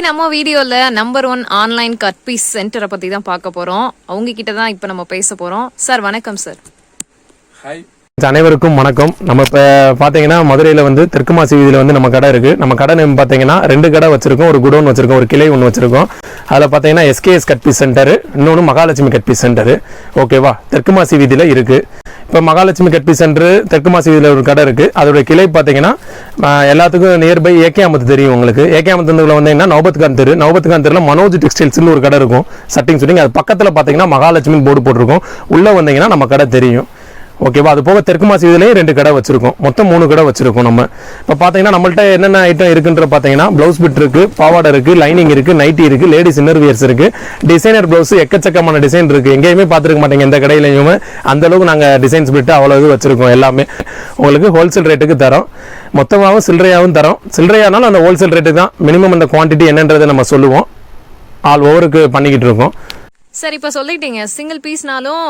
இன்னைக்கு நம்ம வீடியோல நம்பர் ஒன் ஆன்லைன் கற்பீஸ் சென்டரை பத்தி தான் பார்க்க போறோம். அவங்க கிட்ட தான் இப்போ நம்ம பேச போறோம். சார் வணக்கம் சார் ஹாய் அனைவருக்கும் வணக்கம். நம்ம இப்போ பார்த்தீங்கன்னா மதுரையில் வந்து தெற்கு மாசி வீதியில் வந்து நம்ம கடை இருக்குது நம்ம கடை நேம் பார்த்தீங்கன்னா ரெண்டு கடை வச்சிருக்கோம். ஒரு குடோன் வச்சிருக்கோம் ஒரு கிளை ஒன்று வச்சிருக்கோம். அதில் பார்த்தீங்கன்னா எஸ்கேஎஸ் கட்பி சென்டர் இன்னொன்று மகாலட்சுமி கட்பி சென்டர் ஓகேவா தெற்கு மாசி வீதியில் இருக்குது இப்போ மகாலட்சுமி கட்பி சென்டர் தெற்கு மாசி வீதியில் ஒரு கடை இருக்குது அதோட கிளை பார்த்தீங்கன்னா எல்லாத்துக்கும் நியர்பை ஏகே அமத்து தெரியும் உங்களுக்கு. ஏகே அமத்துல வந்தீங்கன்னா நவபத்கான் தெரு. நவபத்கான் தெருவில் மனோஜ் டெக்ஸ்டைல்ஸ்னு ஒரு கடை இருக்கும். சட்டிங் ஷூட்டிங் அது பக்கத்தில் பார்த்தீங்கன்னா மகாலட்சுமி போர்டு போட்டிருக்கும். உள்ளே வந்தீங்கன்னா நம்ம கடை தெரியும். ஓகேவா அது போக தெற்கு மாசி இதுலேயும் ரெண்டு கடை வச்சிருக்கோம். மொத்தம் மூணு கடை வச்சிருக்கோம் நம்ம. இப்போ பார்த்தீங்கன்னா நம்மள்ட்ட என்னென்ன ஐட்டம் இருக்குன்ற பார்த்தீங்கன்னா ப்ளவுஸ் பிட் இருக்கு பாவாடை இருக்கு லைனிங் இருக்கு நைட்டி இருக்கு லேடிஸ் இன்னர் வியர்ஸ் இருக்கு. டிசைனர் ப்ளவுஸ் எக்கச்சக்கமான டிசைன் இருக்கு. எங்கேயுமே பார்த்துருக்க மாட்டேங்க எந்த கடையிலையுமே. அந்த அளவுக்கு நாங்கள் டிசைன்ஸ் பிட்டு அவ்வளோ இது வச்சிருக்கோம் எல்லாமே. உங்களுக்கு ஹோல்சேல் ரேட்டுக்கு தரோம். மொத்தமாகவும் சில்லறையாகவும் தரோம். சில்லறையானாலும் அந்த ஹோல்சேல் ரேட்டுக்கு தான் மினிமம் அந்த குவான்டிட்டி என்னன்றதை நம்ம சொல்லுவோம். ஆல் ஓவருக்கு பண்ணிக்கிட்டு இருக்கோம். சார் இப்போ சொல்லிட்டீங்க. சிங்கிள் பீஸ்னாலும்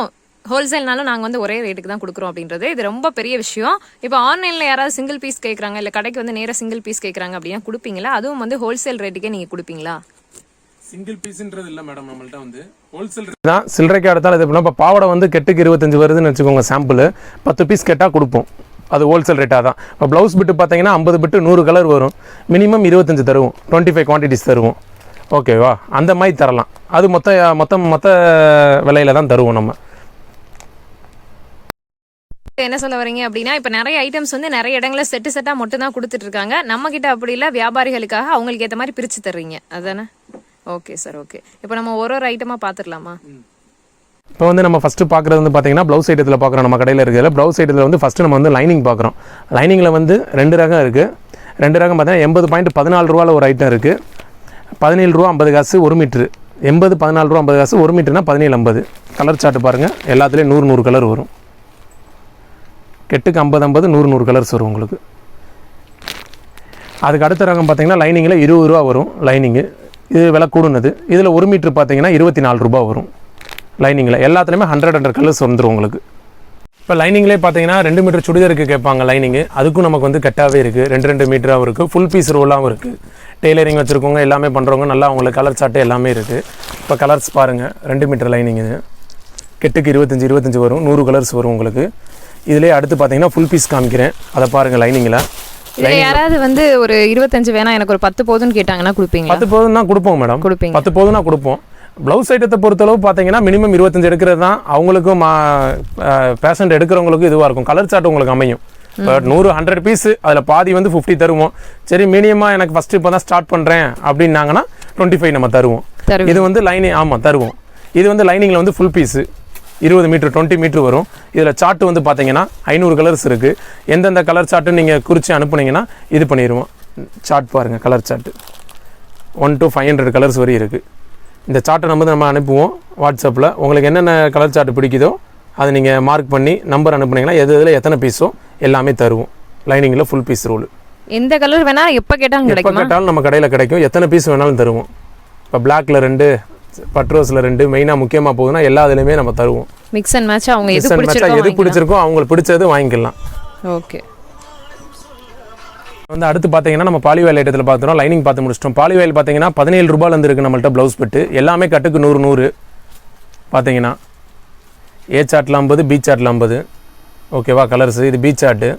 ஹோல்சேல்னாலும் நாங்கள் வந்து ஒரே ரேட்டுக்கு தான் கொடுக்குறோம் அப்படின்றது. இது ரொம்ப பெரிய விஷயம். இப்போ ஆன்லைனில் யாராவது சிங்கிள் பீஸ் கேட்குறாங்க இல்லை கடைக்கு வந்து நேராக சிங்கிள் பீஸ் கேட்குறாங்க அப்படின்னா கொடுப்பீங்களா? அதுவும் வந்து ஹோல்சேல் ரேட்டுக்கே நீங்கள் கொடுப்பீங்களா? சிங்கிள் பீஸ்ன்றது இல்லை மேடம் நம்மள்ட்ட வந்து ஹோல்சேல் தான் சில்லறைக்கு அடுத்தாலும் இது பண்ணோம் இப்போ பாவாடை வந்து கெட்டுக்கு இருபத்தஞ்சு வருதுன்னு வச்சுக்கோங்க சாம்பிள் பத்து பீஸ் கேட்டால் கொடுப்போம். அது ஹோல்சேல் ரேட்டாக தான். இப்போ ப்ளவுஸ் பிட்டு பார்த்தீங்கன்னா ஐம்பது பிட்டு நூறு கலர் வரும். மினிமம் இருபத்தஞ்சு தருவோம். டுவெண்ட்டி ஃபைவ் குவான்டிட்டிஸ் தருவோம் ஓகேவா அந்த மாதிரி தரலாம். அது மொத்த மொத்தம் மொத்த விலையில தான் தருவோம் நம்ம. என்ன சொல்ல வரீங்க அப்படின்னா இப்போ நிறைய ஐட்டம்ஸ் வந்து நிறைய இடங்களில் செட்டு செட்டாக மட்டும் தான் கொடுத்துட்டு இருக்காங்க நம்ம கிட்ட அப்படி இல்லை வியாபாரிகளுக்காக அவங்களுக்கு ஏற்ற மாதிரி பிரித்து தர்றீங்க. அதானே? ஓகே சார் ஓகே இப்போ நம்ம ஒரு ஒரு ஐட்டமாக பார்த்துடலாமா இப்போ வந்து நம்ம ஃபஸ்ட்டு பார்க்குறது வந்து பார்த்தீங்கன்னா ப்ளவுஸ் ஐட்டத்தில் பார்க்குறோம் நம்ம கடையில் இருக்கிறதுல ப்ளவுஸ் ஐட்டத்தில் வந்து ஃபஸ்ட்டு நம்ம வந்து லைனிங் பார்க்குறோம் லைனிங்கில் வந்து ரெண்டு ரகம் இருக்குது ரெண்டு ரகம் பார்த்தீங்கன்னா எண்பது பாயிண்ட் பதினாலு ரூபாவில் ஒரு ஐட்டம் இருக்குது பதினேழு ரூபா ஐம்பது காசு ஒரு மீட்ரு எண்பது பதினாலு ரூபா ஐம்பது காசு ஒரு மீட்டர்னா பதினேழு ஐம்பது. கலர் சார்ட்டு பாருங்கள் எல்லாத்துலேயும் நூறு நூறு கலர் வரும். கெட்டுக்கு ஐம்பது ஐம்பது நூறு நூறு கலர்ஸ் வரும் உங்களுக்கு. அதுக்கு அடுத்த ரகம் பார்த்தீங்கன்னா லைனிங்கில் இருபது ரூபா வரும் லைனிங்கு இது விலை கூடுனது. இதில் ஒரு மீட்ரு பார்த்தீங்கன்னா இருபத்தி நாலு ரூபா வரும் லைனிங்கில் எல்லாத்துலேயுமே ஹண்ட்ரட் ஹண்ட்ரட் கலர்ஸ் வந்துடும் உங்களுக்கு. இப்போ லைனிங்லேயே பார்த்தீங்கன்னா ரெண்டு மீட்டர் சுடிதாருக்கு கேட்பாங்க லைனிங்கு அதுக்கும் நமக்கு வந்து கட்டாகவே இருக்குது ரெண்டு ரெண்டு மீட்டராகவும் இருக்குது ஃபுல் பீஸ் ரோலாகவும் இருக்குது டெய்லரிங் வச்சுருக்கவங்க எல்லாமே பண்ணுறவங்க நல்லா அவங்களுக்கு கலர் சார்ட்டு எல்லாமே இருக்குது இப்போ கலர்ஸ் பாருங்கள் ரெண்டு மீட்டர் லைனிங் இது கெட்டுக்கு இருபத்தஞ்சி இருபத்தஞ்சி வரும். நூறு கலர்ஸ் வரும் உங்களுக்கு. இதுலேயே அடுத்து பார்த்தீங்கன்னா ஃபுல் பீஸ் காமிக்கிறேன். அதை பாருங்கள் லைனிங்கில் யாராவது வந்து ஒரு இருபத்தஞ்சு வேணா எனக்கு ஒரு பத்து போதும்னு கேட்டாங்கன்னா கொடுப்பீங்களா? பத்து போதும் தான் கொடுப்போம் மேடம் கொடுப்பீங்க. பத்து போதும்னா கொடுப்போம். ப்ளவுஸ் ஐட்டத்தை பொறுத்தளவு பார்த்தீங்கன்னா மினிமம் இருபத்தஞ்சு எடுக்கிறது தான் அவங்களுக்கும் பேஷண்ட் எடுக்கிறவங்களுக்கும் இதுவாக இருக்கும். கலர் சார்ட் உங்களுக்கு அமையும். இப்போ நூறு ஹண்ட்ரட் பீஸ் அதில் பாதி வந்து ஃபிஃப்டி தருவோம். சரி மினிமமாக எனக்கு ஃபஸ்ட்டு இப்போ தான் ஸ்டார்ட் பண்ணுறேன் அப்படின்னாங்கன்னா டுவெண்ட்டி ஃபைவ் நம்ம தருவோம். இது வந்து லைனிங் ஆமாம் தருவோம். இது வந்து லைனிங்கில் வந்து ஃபுல் பீஸு இருபது மீட்ரு டுவெண்ட்டி மீட்ரு வரும். இதில் சார்ட் வந்து பார்த்தீங்கன்னா ஐநூறு கலர்ஸ் இருக்குது எந்தெந்த கலர் சார்ட்டு நீங்கள் குறித்து அனுப்புனீங்கன்னா இது பண்ணிடுவோம் சார்ட் பாருங்கள் colour chart one to five hundred colours வரை இருக்குது இந்த சார்ட்டை நம்ம நம்ம அனுப்புவோம் வாட்ஸ்அப்பில் உங்களுக்கு என்னென்ன கலர் சார்ட் பிடிக்குதோ அதை நீங்கள் மார்க் பண்ணி நம்பர் அனுப்புனீங்கன்னா எது எதில் எத்தனை பீஸோ எல்லாமே தருவோம். லைனிங்கில் ஃபுல் பீஸ் ரூல் எந்த கலர் வேணா எப்ப கேட்டாலும் எப்போ கேட்டாலும் நம்ம கடையில் கிடைக்கும். எத்தனை பீஸ் வேணாலும் தருவோம். இப்போ பிளாக்ல ரெண்டு பட்ரோஸில் ரெண்டு மெயினாக முக்கியமாக போகுதுன்னா எல்லா இதுலையுமே நம்ம தருவோம். மிக்ஸ் அண்ட் மேட்ச் அவங்க எது ஆ எது பிடிச்சிருக்கோ பிடிச்சிருக்கோ அவங்களுக்கு பிடிச்சது வாங்கிக்கலாம். ஓகே. வந்து அடுத்து பார்த்தீங்கன்னா நம்ம பாலிவேல் ஐட்டத்தில் பார்த்துறோம். லைனிங் பார்த்து முடிச்சிட்டோம். பாலிவேல் பார்த்தீங்கன்னா பதினேழு ரூபாயிலேருந்து இருக்குது நம்மள்ட்ட ப்ளவுஸ் பிட்டு எல்லாமே கட்டுக்கு நூறு நூறு பார்த்தீங்கன்னா. ஏ சார்ட்டில் ஐம்பது பி சார்ட்டில் ஐம்பது. ஓகேவா கலர்ஸ் இது பி சார்ட்டு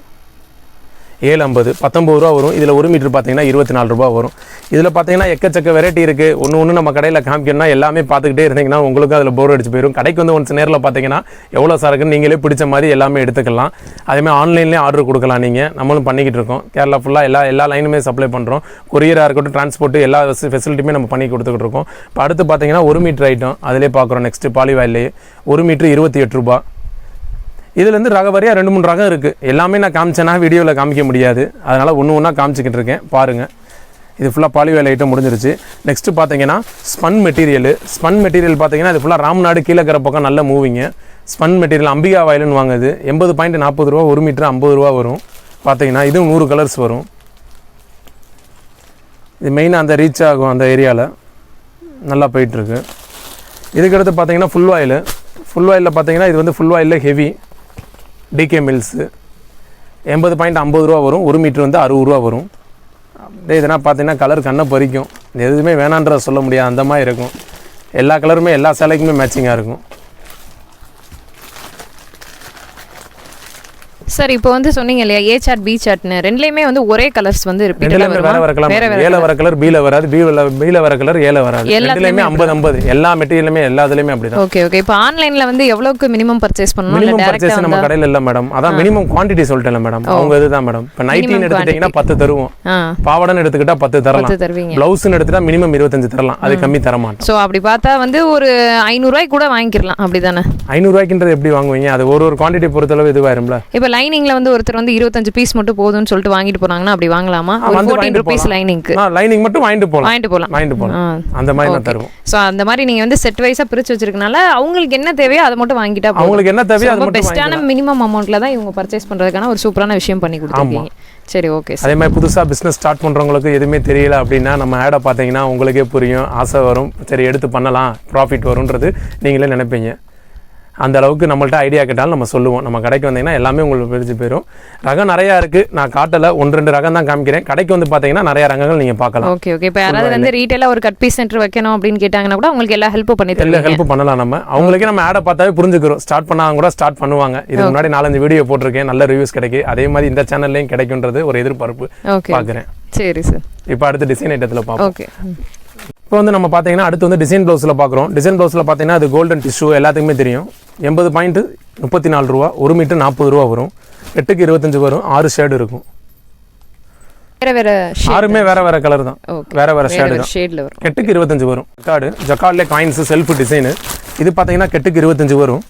ஏழு ஐம்பது பத்தொம்பது ரூபா வரும். இதில் ஒரு மீட்டர் பார்த்தீங்கன்னா இருபத்தி நாலு ரூபா வரும். இதில் பார்த்தீங்கன்னா எக்கச்சக்க வெரைட்டி இருக்குது ஒன்று ஒன்று நம்ம கடையில் காமிக்கணும்னா எல்லாமே பார்த்துக்கிட்டே இருந்தீங்கன்னா உங்களுக்கும் அதில் போர் அடிச்சு போயிடும் கடைக்கு வந்து ஒன்ஸ் நேரில் பார்த்தீங்கன்னா எவ்வளோ சரக்குன்னு நீங்களே பிடிச்ச மாதிரி எல்லாமே எடுத்துக்கலாம். அதேமாதிரி ஆன்லைன்லேயே ஆர்டர் கொடுக்கலாம் நீங்கள் நம்மளும் பண்ணிக்கிட்டு இருக்கோம். கேரளா ஃபுல்லாக எல்லா எல்லா லைனுமே சப்ளை பண்ணுறோம் கொரியராக இருக்கட்டும் டிரான்ஸ்போர்ட்டு எல்லா ஃபெசிலிட்டியுமே நம்ம பண்ணி கொடுத்துக்கிட்டு இருக்கோம். இப்போ அடுத்து பார்த்தீங்கன்னா ஒரு மீட்டர் ஐட்டம் அதிலே பார்க்குறோம் நெக்ஸ்ட்டு பாலிவாயிலே ஒரு மீட்ரு இருபத்தி எட்டு ரூபா. இதுலேருந்து ரக வரையாக ரெண்டு மூணு ரகம் இருக்குது எல்லாமே நான் காமிச்சேன்னா வீடியோவில் காமிக்க முடியாது. அதனால் ஒன்று ஒன்றா காமிச்சிக்கிட்டு இருக்கேன். பாருங்கள் இது ஃபுல்லாக பாலிவேல் ஐட்டம் முடிஞ்சிருச்சு. நெக்ஸ்ட்டு பார்த்தீங்கன்னா ஸ்பன் மெட்டீரியல் ஸ்பன் மெட்டீரியல் பார்த்தீங்கன்னா இது ஃபுல்லாக ராம்நாடு கீழக்கிற பக்கம் நல்ல மூவிங்க ஸ்பன் மெட்டீரியல் அம்பிகா வாயிலுன்னு வாங்குது. எண்பது பாயிண்ட் நாற்பது ரூபா ஒரு மீட்டர் ஐம்பது ரூபா வரும். பார்த்தீங்கன்னா இதுவும் நூறு கலர்ஸ் வரும். இது மெயினாக அந்த ரீச் ஆகும் அந்த ஏரியாவில் நல்லா போயிட்டுருக்கு இதுக்கடுத்து பார்த்தீங்கன்னா ஃபுல் ஆயில் ஃபுல் ஆயிலில் பார்த்தீங்கன்னா இது வந்து ஃபுல் ஆயிலில் ஹெவி டிகே மில்ஸு எண்பது பாயிண்ட் ஐம்பது ரூபா வரும் ஒரு மீட்ரு வந்து அறுபது ரூபா வரும். அப்படியே இதெல்லாம் பார்த்தீங்கன்னா கலர் கண்ணை பறிக்கும். எதுவுமே வேணான்றதை சொல்ல முடியாது. அந்த மாதிரி இருக்கும். எல்லா கலருமே எல்லா சேலைக்குமே மேட்சிங்காக இருக்கும். சார் இப்போ வந்து சொன்னீங்க இல்லையா ஏ சாட் பி சாட்னு ரெண்டுலயுமே வந்து ஒரே கலர்ஸ் வந்து ரெண்டுலேயுமே வேற? வேற கலர். ஏல வர கலர் பியில் வராது. பியில் பியில் வர கலர் ஏல வராது. ரெண்டுலேயுமே ஐம்பது ஐம்பது. எல்லா மெட்டீரியலுமே எல்லா இதுலேயுமே அப்படி தான் ஓகே ஓகே இப்போ ஆன்லைன்ல வந்து எவ்வளவுக்கு மினிமம் பர்ச்சேஸ் பண்ணணும்? இல்ல மினிமம் நம்ம கடையில் இல்லை மேடம் அதான் மினிமம் குவான்டிட்டி சொல்லிட்டேன் மேடம் அவங்க இதுதான் மேடம் இப்போ நைட்டின்னு எடுத்துக்கிட்டிங்கன்னா பத்து தருவோம். ஆ. பாவாடைன்னு எடுத்துக்கிட்டா பத்து தரலாம். பத்து தருவீங்க. ப்ளவுஸ்னு எடுத்துட்டா மினிமம் இருபத்தஞ்சு தரலாம். அது கம்மி தர மாட்டோம் ஸோ அப்படி பார்த்தா வந்து ஒரு ஐநூறுரூவாய்க்கு கூட வாங்கிக்கலாம் அப்படிதானே? ஐநூறுரூவாய்க்குன்றது எப்படி வாங்குவீங்க? அது ஒரு ஒரு குவான்டிட்டி பொறுத்தளவு இதுவாயிரும்ல இப்போ லைனிங்ல வந்து ஒருத்தர் வந்து இருபத்தஞ்சு பீஸ் மட்டும் போதும்னு சொல்லிட்டு வாங்கிட்டு போனாங்கன்னா அப்படி வாங்கலாமா? Fourteen rupees. லைனிங்க்கு லைனிங் மட்டும் வாங்கிட்டு போகலாம் வாங்கிட்டு போகலாம் வாங்கிட்டு போகலாம் அந்த மாதிரி நான் தருவோம். ஸோ அந்த மாதிரி நீங்க வந்து செட் வைஸா பிரிச்சு வச்சிருக்கனால அவங்களுக்கு என்ன தேவையோ அதை மட்டும் வாங்கிட்டா அவங்களுக்கு என்ன தேவையோ அது பெஸ்ட்டான மினிமம் அமௌண்ட்ல தான் இவங்க பர்ச்சேஸ் பண்றதுக்கான ஒரு சூப்பரான விஷயம் பண்ணி கொடுத்துருக்கீங்க. சரி ஓகே சார் அதே மாதிரி புதுசாக பிஸ்னஸ் ஸ்டார்ட் பண்ணுறவங்களுக்கு எதுவுமே தெரியல அப்படின்னா நம்ம ஆடை பார்த்தீங்கன்னா உங்களுக்கே புரியும். ஆசை வரும். சரி எடுத்து பண்ணலாம். ப்ராஃபிட் வரும்ன்றது நீங்களே நினைப்பீங்க. அந்த அளவுக்கு நம்மள்ட்ட ஐடியா கேட்டாலும் நம்ம சொல்லுவோம். நம்ம கடைக்கு வந்தீங்கன்னா எல்லாமே உங்களுக்கு பிரிச்சு போயிடும் ரகம் நிறையா இருக்குது நான் காட்டலை. ஒன்று ரெண்டு ரகம் தான் காமிக்கிறேன். கடைக்கு வந்து பார்த்தீங்கன்னா நிறைய ரகங்கள் நீங்கள் பார்க்கலாம். ஓகே ஓகே இப்போ யாராவது வந்து ரீட்டைலா ஒரு கட் பீஸ் சென்டர் வைக்கணும் அப்படின்னு கேட்டாங்கன்னா கூட உங்களுக்கு எல்லா ஹெல்ப்பும் பண்ணி எல்லா தருவீங்க. ஹெல்ப் பண்ணலாம் நம்ம. அவங்களுக்கே நம்ம ஆடை பார்த்தாவே புரிஞ்சுக்கிறோம். ஸ்டார்ட் பண்ணாங்க கூட ஸ்டார்ட் பண்ணுவாங்க. இதுக்கு முன்னாடி நாலஞ்சு வீடியோ போட்டிருக்கேன். நல்ல ரிவ்யூஸ் கிடைக்கு அதே மாதிரி இந்த சேனல்லையும் கிடைக்குன்றது ஒரு எதிர்பார்ப்பு. பார்க்குறேன் சரி சார் இப்போ அடுத்து டிசைன் ஐட்டத்தில் பார்ப்போம். ஓகே இப்போ வந்து நம்ம பார்த்தீங்கன்னா அடுத்து வந்து டிசைன் ப்ளவுஸில் பார்க்குறோம் டிசைன் ப்ளவுஸில் பார்த்தீங்கன்னா அது கோல்டன் டிஷ்யூ எல்லாத்துக்குமே தெரியும். எண்பது பாயிண்ட்டு முப்பத்தி நாலு ரூபா ஒரு மீட்டர் நாற்பது ரூபா வரும். எட்டுக்கு இருபத்தஞ்சு வரும் ஆறு ஷேடு இருக்கும். வேற வேற ஆறுமே வேற வேற கலர் தான். வேற வேற ஷேடு தான். ஷேட்ல வரும். கெட்டுக்கு இருபத்தஞ்சு வரும். ஜக்காடு ஜக்காட்லேயே காயின்ஸு செல்ஃப் டிசைனு இது பார்த்தீங்கன்னா கெட்டுக்கு இருபத்தஞ்சு வரும்.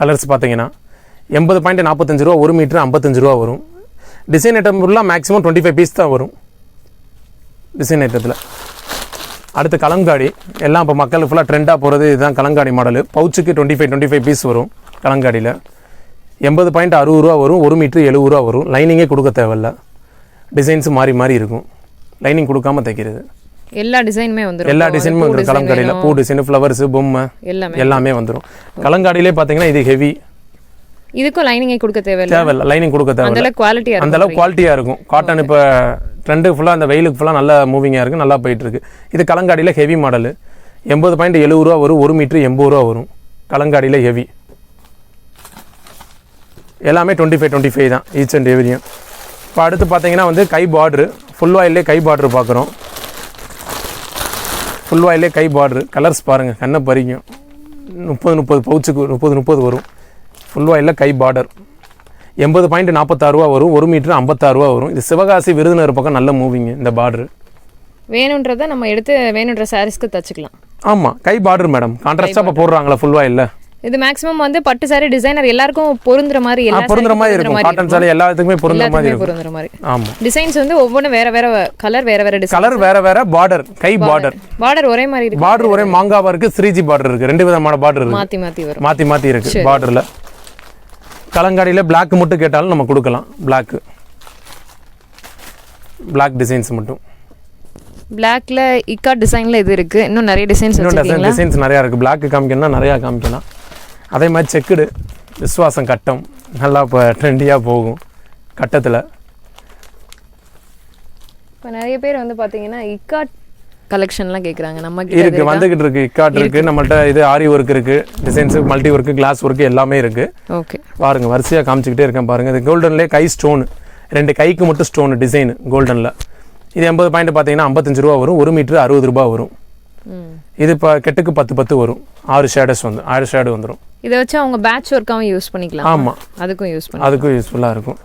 கலர்ஸ் பார்த்தீங்கன்னா எண்பது பாயிண்ட் நாற்பத்தஞ்சு ரூபா ஒரு மீட்டர் ஐம்பத்தஞ்சு ரூபா வரும். டிசைன் ஐட்டம் ஃபுல்லாக மேக்ஸிமம் டுவெண்ட்டி ஃபைவ் பீஸ் தான் வரும். டிசைன் ஐட்டத்தில் அடுத்து கலங்காடி. எல்லாம் இப்போ மக்கள் ஃபுல்லாக ட்ரெண்டாக போகிறது இதுதான் கலங்காடி model பவுச்சுக்கு twenty five twenty five piece வரும் கலங்காடியில். எண்பது பாயிண்ட் அறுபது ரூபா வரும் ஒரு மீட்ரு எழுபது ரூபா வரும். லைனிங்கே கொடுக்க தேவையில்ல. டிசைன்ஸ் மாறி மாறி இருக்கும். லைனிங் கொடுக்காம தைக்கிறது. எல்லா டிசைனுமே வந்துரும். எல்லா டிசைனுமே வந்துடும் கலங்காடியில். பூ டிசைன் ஃப்ளவர்ஸு பொம்மை எல்லாமே. எல்லாமே வந்துடும் கலங்காடியிலே பார்த்தீங்கன்னா இது ஹெவி இதுக்கும் லைனிங்கை கொடுக்க தேவையில்ல. தேவையில்ல. லைனிங் கொடுக்க தேவையில்ல. அளவுக்கு குவாலிட்டியா அந்த அளவுக்கு குவாலிட்டியாக இருக்கும். காட்டன் இப்போ ட்ரெண்டு ஃபுல்லாக அந்த வெயிலுக்கு ஃபுல்லாக நல்லா மூவிங்காக இருக்குது நல்லா போயிட்டு இருக்கு இது கலங்காடியில் ஹெவி மாடல் எண்பது பாயிண்ட் எழுபது ரூபா வரும் ஒரு மீட்ரு எண்பது ரூபா வரும். கலங்காடியில் ஹெவி எல்லாமே டுவெண்ட்டி ஃபைவ் டுவெண்ட்டி ஃபைவ் தான் ஈச் அண்ட் எவ்ரியும் இப்போ அடுத்து பார்த்தீங்கன்னா வந்து கை பார்ட்ரு ஃபுல் ஆயிலே கை பார்ட்ரு பார்க்குறோம் ஃபுல் ஆயிலே கை பார்ட்ரு கலர்ஸ் பாருங்கள் கண்ணை பறிக்கும். முப்பது முப்பது பவுச்சுக்கு முப்பது முப்பது வரும். ஃபுல் ஆயிலில் கை பார்டர் எண்பது பாயிண்ட் நாற்பத்தாறு ரூபா வரும் ஒரு மீட்டர் ஐம்பத்தாறு ரூபா வரும். இது சிவகாசி விருதுநகர் பக்கம் நல்ல மூவிங்க இந்த பார்டர் வேணுன்றதை நம்ம எடுத்து வேணுன்ற சாரீஸ்க்கு தச்சுக்கலாம். ஆமாம் கை பார்டர் மேடம் கான்ட்ராஸ்டாக இப்போ போடுறாங்களா ஃபுல் இல்லை இது மேக்ஸிமம் வந்து பட்டு சாரி டிசைனர் எல்லாருக்கும் பொருந்துற மாதிரி எல்லா பொருந்துற மாதிரி க்கும் இருக்கும். காட்டன் சாரி எல்லாத்துக்குமே பொருந்துற மாதிரி பொருந்துற மாதிரி. ஆமாம் டிசைன்ஸ் வந்து ஒவ்வொன்றும் வேற வேற கலர் வேற வேற டிசைன் கலர் வேற வேற பார்டர் கை பார்டர் பார்டர் ஒரே மாதிரி இருக்கு. பார்டர் ஒரே மாங்காவா இருக்கு த்ரீ ஜி பார்டர் இருக்கு. ரெண்டு விதமான பார்டர் இருக்கு. மாத்தி மாத்தி வரும். மாற்றி மாற்றி இருக்கு பார்டரில் கலங்காடியில் Black மட்டும் கேட்டாலும் நம்ம கொடுக்கலாம். Black. Black டிசைன்ஸ் மட்டும். பிளாக்ல இக்கா டிசைன்ல இது இருக்கு. இன்னும் நிறைய டிசைன்ஸ் இன்னும் டிசைன்ஸ் நிறையா இருக்குது Black காமிக்கணும்னா நிறையா காமிக்கலாம். அதே மாதிரி செக்குடு விஸ்வாசம் கட்டம். நல்லா இப்போ ட்ரெண்டியாக போகும் கட்டத்தில். இப்போ நிறைய பேர் வந்து பாத்தீங்கன்னா இக்கா கலெக்ஷன்லாம் கேக்குறாங்க. நம்ம இருக்கு வந்துகிட்டு இருக்கு. இக்காட் இருக்கு நம்மள்ட்ட இது ஆரி ஒர்க் இருக்கு designs multi work glass work எல்லாமே இருக்கு. ஓகே பாருங்க வரிசையாக காமிச்சிக்கிட்டே இருக்கேன் பாருங்க. இது கோல்டன்லேயே கை ஸ்டோன் ரெண்டு கைக்கு மட்டும் ஸ்டோன் டிசைன் கோல்டனில் இது எண்பது பாயிண்ட் பார்த்தீங்கன்னா ஐம்பத்தஞ்சு ரூபா வரும். ஒரு மீட்ரு அறுபது ரூபா வரும். இது இப்போ கெட்டுக்கு பத்து பத்து வரும். ஆறு ஷேடஸ் வந்து ஆறு ஷேடு வந்துடும் இதை வச்சு அவங்க பேட்ச் ஒர்க்காவும் யூஸ் பண்ணிக்கலாம்? ஆமாம் அதுக்கும் யூஸ் பண்ணி அதுக்கும் யூஸ்ஃபுல்லாக இருக்கும்.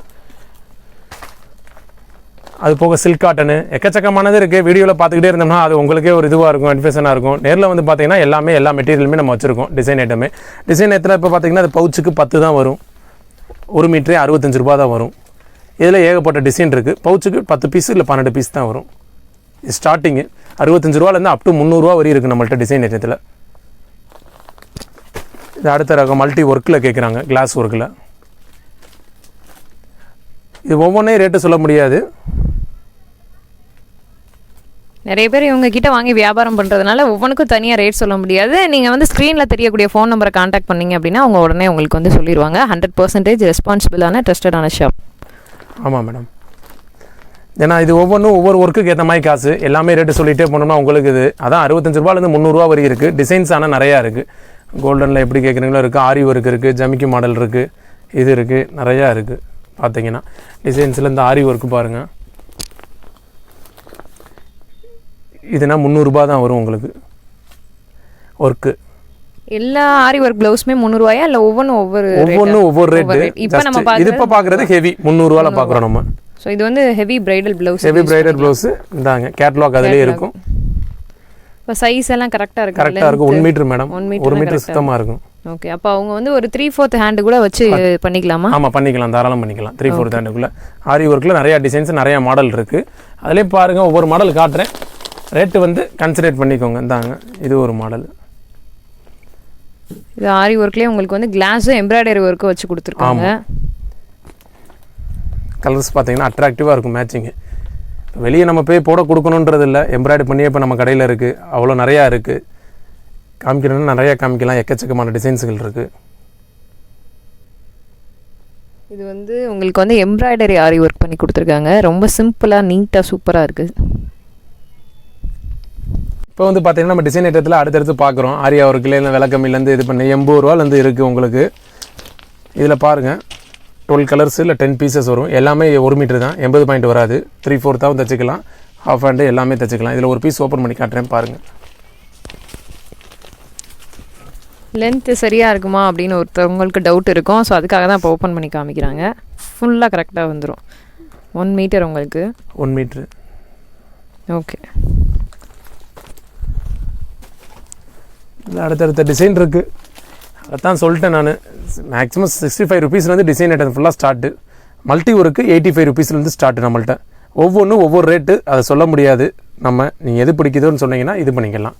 அது போக சில்க் காட்டனு எக்கச்சக்கமானது இருக்குது வீடியோவில் பார்த்துக்கிட்டே இருந்தோம்னா அது உங்களுக்கே ஒரு இதுவாக இருக்கும் கன்ஃபியூஷனாக இருக்கும். நேரில் வந்து பார்த்தீங்கன்னா எல்லாமே எல்லா மெட்டீரியலுமே நம்ம வச்சுருக்கோம். டிசைன் ஐட்டமே டிசைன் ஐட்டத்தில் இப்போ பார்த்தீங்கன்னா அது பவுச்சுக்கு பத்து தான் வரும். ஒரு மீட்டரே அறுபத்தஞ்சு ரூபா தான் வரும். இதில் ஏகப்பட்ட டிசைன் இருக்குது பவுச்சுக்கு பத்து பீஸ் இல்லை பன்னெண்டு பீஸ் தான் வரும். ஸ்டார்டிங்கு அறுபத்தஞ்சு ரூபாலேருந்து அப் டு முந்நூறுரூவா வரையும் இருக்குது நம்மள்ட்ட டிசைன் ஐட்டத்தில் இது அடுத்த ரகம் மல்டி ஒர்க்கில் கேட்குறாங்க கிளாஸ் ஒர்க்கில் இது ஒவ்வொன்றையும் ரேட்டு சொல்ல முடியாது. நிறைய பேர் இவங்க கிட்ட வாங்கி வியாபாரம் பண்ணுறதுனால ஒவ்வொன்றுக்கும் தனியாக ரேட் சொல்ல முடியாது. நீங்கள் வந்து ஸ்க்ரீனில் தெரியக்கூடிய ஃபோன் நம்பரை காண்டாக்ட் பண்ணீங்க அப்படின்னா அவங்க உடனே உங்களுக்கு வந்து சொல்லிடுவாங்க ஹண்ட்ரட் பர்சன்டேஜ் ரெஸ்பான்சிபிளான ட்ரஸ்டடான ஷாப் ஆமாம் மேடம் ஏன்னா இது ஒவ்வொன்றும் ஒவ்வொரு ஒர்க்குக்கு ஏற்ற மாதிரி காசு. எல்லாமே ரேட்டு சொல்லிகிட்டே போனோம்னா உங்களுக்கு இது அதான் அறுபத்தஞ்சு ரூபாலேருந்து முந்நூறுரூவா வரைக்கும் இருக்குது டிசைன்ஸ் ஆனால் நிறையா இருக்குது கோல்டனில் எப்படி கேட்குறீங்களோ இருக்குது ஆரி ஒர்க் இருக்குது ஜமிக்கி மாடல் இருக்குது இது இருக்குது நிறையா இருக்குது பார்த்தீங்கன்னா டிசைன்ஸில் இந்த ஆரி ஒர்க்கு பாருங்கள் இதுனா முந்நூறுரூபா தான் வரும் உங்களுக்கு. ஒர்க்கு எல்லா ஆரி ஒர்க் பிளவுஸுமே முந்நூறுவாயா? இல்லை ஒவ்வொன்றும் ஒவ்வொரு ஒவ்வொன்றும் ஒவ்வொரு ரேட்டு. இப்ப நம்ம இது இப்போ பார்க்குறது ஹெவி முந்நூறுரூவால பார்க்குறோம் நம்ம. ஸோ இது வந்து heavy bridal blouse heavy bridal blouse இந்தாங்க கேட்லாக் அதிலே இருக்கும். இப்போ சைஸ் எல்லாம் கரெக்டாக இருக்கு. கரெக்டாக இருக்கும். One metre madam one metre ஒரு மீட்டர் சுத்தமாக இருக்கும். ஓகே அப்போ அவங்க வந்து ஒரு த்ரீ ஃபோர்த் ஹேண்டு கூட வச்சு பண்ணிக்கலாமா? ஆமாம் பண்ணிக்கலாம். தாராளம் பண்ணிக்கலாம். த்ரீ ஃபோர் தாண்டுக்குள்ளே ஆரி ஒர்க்கில் நிறையா டிசைன்ஸ் நிறையா மாடல் இருக்குது அதுலேயும் பாருங்கள் ஒவ்வொரு மாடல் காட்டுறேன். ரேட்டு வந்து கன்சிடரேட் பண்ணிக்கோங்க. இந்தாங்க இது ஒரு மாடல் இது ஆரி ஒர்க்லேயே உங்களுக்கு வந்து கிளாஸும் எம்ப்ராய்டரி ஒர்க்கும் வச்சு கொடுத்துருக்காங்க. கலர்ஸ் பார்த்தீங்கன்னா அட்ராக்டிவாக இருக்கும் மேட்சிங்கு வெளியே நம்ம போய் போட கொடுக்கணுன்றது இல்லை. எம்ப்ராய்டரி பண்ணியே இப்போ நம்ம கடையில் இருக்குது அவ்வளோ நிறையா இருக்குது காமிக்கணும்னா நிறையா காமிக்கலாம். எக்கச்சக்கமான டிசைன்ஸுகள் இருக்குது இது வந்து உங்களுக்கு வந்து எம்ப்ராய்டரி ஆரி ஒர்க் பண்ணி கொடுத்துருக்காங்க. ரொம்ப சிம்பிளாக நீட்டாக சூப்பராக இருக்குது இப்போ வந்து பார்த்தீங்கன்னா நம்ம டிசைன் ஐட்டத்தில் அடுத்தடுத்து பார்க்குறோம் ஆரியா ஒர்க்கில் இல்லை விலை கம்மியிலேருந்து இது பண்ணி எண்பது ரூபாலேருந்து இருக்குது உங்களுக்கு. இதில் பாருங்கள் டுவெல் கலர்ஸ் இல்லை டென் பீசஸ் வரும். எல்லாமே ஒரு மீட்டர் தான். எண்பது பாயிண்ட் வராது. த்ரீ ஃபோர்த்தாகவும் தைச்சிக்கலாம். ஹாஃப் ஹேண்டு எல்லாமே தைச்சிக்கலாம். இதில் ஒரு பீஸ் ஓப்பன் பண்ணி காட்டுறேன் பாருங்கள் லென்த்து சரியாக இருக்குமா அப்படின்னு ஒருத்தவங்களுக்கு டவுட் இருக்கும். ஸோ அதுக்காக தான் இப்போ ஓப்பன் பண்ணி காமிக்கிறாங்க. ஃபுல்லாக கரெக்டாக வந்துடும் ஒன் மீட்டர் உங்களுக்கு. ஒன் மீட்ரு ஓகே இதில் அடுத்தடுத்த டிசைன் இருக்குது அதான் சொல்லிட்டேன் நான். மேக்ஸிமம் சிக்ஸ்டி ஃபைவ் ருபீஸ்லேருந்து டிசைன் ஐட்டம் ஃபுல்லாக start multi work eighty five ருபீஸ்லேருந்து start நம்மள்ட்ட. ஒவ்வொன்றும் ஒவ்வொரு ரேட்டு அதை சொல்ல முடியாது. நம்ம நீங்கள் எது பிடிக்குதோன்னு சொன்னீங்கன்னா இது பண்ணிக்கலாம்.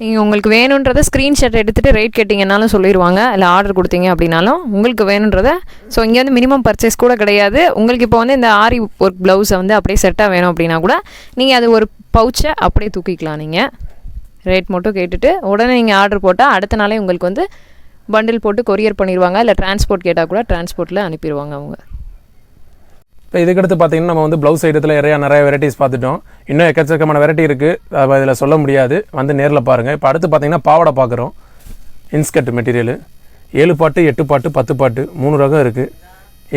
நீங்கள் உங்களுக்கு வேணுன்றதை ஸ்க்ரீன்ஷாட் எடுத்துகிட்டு ரேட் கேட்டிங்கனாலும் சொல்லிடுவாங்க இல்லை ஆர்டர் கொடுத்தீங்க அப்படின்னாலும் உங்களுக்கு வேணுன்றத. ஸோ இங்கே வந்து மினிமம் பர்ச்சேஸ் கூட கிடையாது. உங்களுக்கு இப்போ வந்து இந்த ஆரி ஒர்க் ப்ளவுஸை வந்து அப்படியே செட்டாக வேணும் அப்படின்னா கூட நீங்கள் அது ஒரு பவுச்சை அப்படியே தூக்கிக்கலாம் நீங்கள் ரேட் மட்டும் கேட்டுட்டு உடனே நீங்கள் ஆர்டர் போட்டால் அடுத்த நாளே உங்களுக்கு வந்து பண்டில் போட்டு கொரியர் பண்ணிடுவாங்க இல்லை டிரான்ஸ்போர்ட் கேட்டால் கூட டிரான்ஸ்போர்ட்டில் அனுப்பிடுவாங்க அவங்க. இப்போ இதுக்கடுத்து பார்த்தீங்கன்னா நம்ம வந்து ப்ளவுஸ் ஐட்டத்தில் நிறையா நிறைய வெரைட்டிஸ் பார்த்துட்டோம். இன்னும் எக்கச்சக்கமான வெரைட்டி இருக்குது இதில் சொல்ல முடியாது. வந்து நேரில் பாருங்கள் இப்போ அடுத்து பார்த்தீங்கன்னா பாவாடை பார்க்குறோம் இன்ஸ்கர்ட் மெட்டீரியலு ஏழு பாட்டு எட்டு பாட்டு பத்து பாட்டு மூணு ரகம் இருக்குது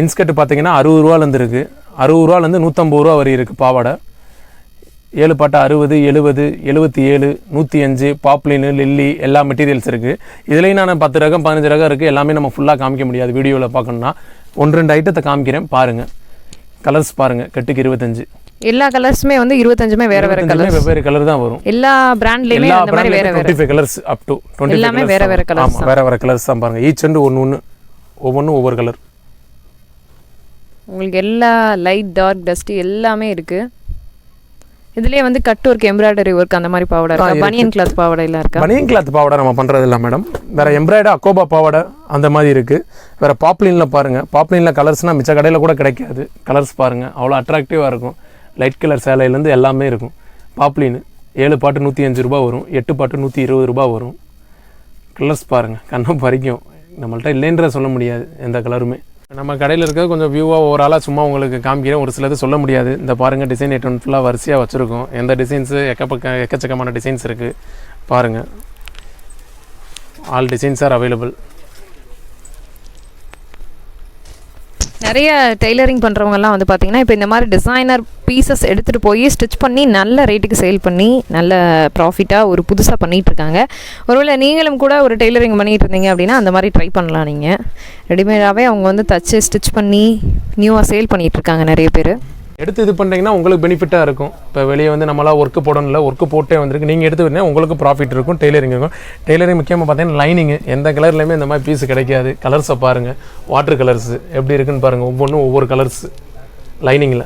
இன்ஸ்கர்ட் பார்த்தீங்கன்னா அறுபது ரூபாலேருந்து இருக்குது அறுபது ரூபாலேருந்து நூற்றம்பது ரூபா வரி இருக்குது பாவாடை. ஏழு பாட்டு அறுபது எழுபது எழுபத்தி ஏழு நூற்றி அஞ்சு பாப்லினு லில்லி எல்லா மெட்டீரியல்ஸ் இருக்குது இதுலேயும் நான் பத்து ரகம் பதினஞ்சு ரகம் இருக்குது எல்லாமே நம்ம ஃபுல்லாக காமிக்க முடியாது. வீடியோவில் பார்க்கணுன்னா ஒன்று ரெண்டு ஐட்டத்தை காமிக்கிறேன். பாருங்கள் கலர்ஸ் பாருங்கள் கட்டுக்கு இருபத்தஞ்சு. எல்லா கலர்ஸுமே வந்து இருபத்தஞ்சுமே வேறு வேறு கலர்ஸ் வெவ்வேறு கலர் தான் வரும். எல்லா பிராண்ட்லேயுமே அந்த மாதிரி வேறு வேறு. Twenty five colours up to twenty எல்லாமே வேற வேற colours ஆமாம் வேற வேற கலர்ஸ் தான் பாருங்க. ஈச் அண்டு ஒன்று ஒன்று ஒவ்வொன்றும் ஒவ்வொரு கலர் உங்களுக்கு எல்லா லைட் டார்க் டஸ்ட் எல்லாமே இருக்கு. இதுலயே வந்து கட் ஒர்க் எம்ப்ராய்டரி ஒர்க் அந்த மாதிரி பாவாடை இருக்கா? இருக்கு. பனியன் கிளாத் பாவாடை எல்லாம் இருக்கா? பனியன் கிளாத் பாவாடை நம்ம பண்ணுறது இல்லை மேடம் வேற எம்ப்ராய்டரி அக்கோபா பாவாடை அந்த மாதிரி இருக்குது வேற பாப்லினில் பாருங்கள் பாப்லினில் கலர்ஸ்னால் மிச்ச கடையில் கூட கிடைக்காது. கலர்ஸ் பாருங்கள் அவ்வளோ அட்ராக்டிவாக இருக்கும். லைட் கலர் சேலையிலேருந்து எல்லாமே இருக்கும். பாப்லின் ஏழு பாட்டு நூற்றி அஞ்சு ரூபா வரும். எட்டு பாட்டு நூற்றி இருபது ரூபா வரும். கலர்ஸ் பாருங்கள் கண்ணம் பறிக்கும். நம்மள்ட்ட இல்லைன்ற சொல்ல முடியாது. எந்த கலருமே நம்ம கடையில் இருக்கிறது கொஞ்சம் வியூவாக ஓவராலாக சும்மா உங்களுக்கு காமிக்கிறேன். ஒரு சிலது சொல்ல முடியாது. இந்த பாருங்கள் டிசைன் ஐட்டம் ஃபுல்லாக வரிசையாக வச்சுருக்கோம். எந்த டிசைன்ஸு எக்கப்பக்க எக்கச்சக்கமான டிசைன்ஸ் இருக்குது பாருங்கள் ஆல் டிசைன்ஸ் ஆர் அவைலபிள் நிறைய டெய்லரிங் பண்ணுறவங்கலாம் வந்து பார்த்திங்கன்னா இப்போ இந்த மாதிரி டிசைனர் பீசஸ் எடுத்துகிட்டு போய் ஸ்டிச் பண்ணி நல்ல ரேட்டுக்கு சேல் பண்ணி நல்ல ப்ராஃபிட்டாக ஒரு புதுசாக பண்ணிகிட்ருக்காங்க இருக்காங்க ஒருவேளை நீங்களும் கூட ஒரு டெய்லரிங் பண்ணிகிட்டு இருந்தீங்க அப்படின்னா அந்த மாதிரி ட்ரை பண்ணலாம் நீங்கள் ரெடிமேடாகவே அவங்க வந்து தச்சு ஸ்டிச் பண்ணி நியூவாக சேல் பண்ணிகிட்ருக்காங்க இருக்காங்க நிறைய பேர். எடுத்து இது பண்ணுறீங்கன்னா உங்களுக்கு பெனிஃபிட்டாக இருக்கும். இப்போ வெளியே வந்து நம்மளாம் ஒர்க்கு போடணும்ல ஒர்க்கு போட்டே வந்திருக்கு. நீங்கள் எடுத்து விட்டீங்கன்னா உங்களுக்கு ப்ராஃபிட் இருக்கும் டெய்லரிங் இருக்கும். டெய்லரிங் முக்கியமாக பார்த்தீங்கன்னா லைனிங் எந்த கலர்லேயுமே இந்த மாதிரி பீஸ் கிடைக்காது. கலர்ஸை பாருங்கள் வாட்டர் கலர்ஸ் எப்படி இருக்குன்னு பாருங்கள் ஒவ்வொன்றும் ஒவ்வொரு கலர்ஸ் லைனிங்கில்